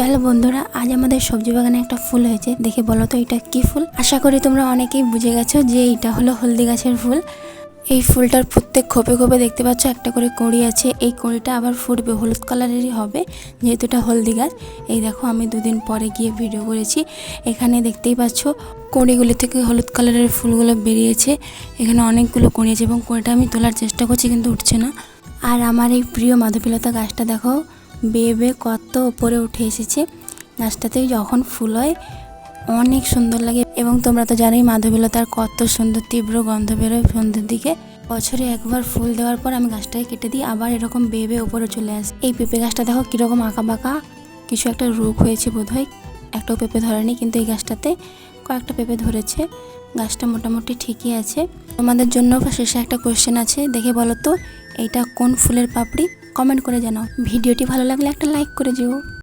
চলো বন্ধুরা, আজ আমাদের সবজি বাগানে একটা ফুল হয়েছে। দেখে বলো তো, এটা কি ফুল? আশা করি তোমরা অনেকেই বুঝে গেছো যে এটা হলো হলদি গাছের ফুল। এই ফুলটার প্রত্যেক খোপে খোপে দেখতে পাচ্ছ একটা করে কড়ি আছে। এই কড়িটা আবার ফুটবে, হলুদ কালারেরই হবে, যেহেতু এটা হলদি গাছ। এই দেখো, আমি দুদিন পরে গিয়ে ভিডিও করেছি। এখানে দেখতেই পাচ্ছ, কড়িগুলি থেকে হলুদ কালারের ফুলগুলো বেরিয়েছে। এখানে অনেকগুলো কড়ি আছে এবং কড়িটা আমি তোলার চেষ্টা করছি, কিন্তু উঠছে না। আর আমার এই প্রিয় মাধবীলতা গাছটা দেখো বেয়ে বেয়ে কত ওপরে উঠে এসেছে। গাছটাতে যখন ফুল হয়, অনেক সুন্দর লাগে। এবং তোমরা তো জানোই মাধবীলতার কত সুন্দর তীব্র গন্ধ বেরোয় সন্ধ্যের দিকে। বছরে একবার ফুল দেওয়ার পর আমি গাছটাকে কেটে দিই, আবার এরকম বেয়ে বেয়ে ওপরে চলে আসে। এই পেঁপে গাছটা দেখো কীরকম আঁকা বাঁকা কিছু একটা রোগ হয়েছে বোধহয়, একটাও পেঁপে ধরেনি, কিন্তু এই গাছটাতে কয়েকটা পেঁপে ধরেছে। গাছটা মোটামুটি ঠিকই আছে। তোমাদের জন্য শেষে একটা কোয়েশ্চেন আছে, দেখে বলো তো, এইটা কোন ফুলের পাপড়ি? কমেন্ট করে জানাও। ভিডিওটি ভালো লাগলে একটা লাইক করে যেও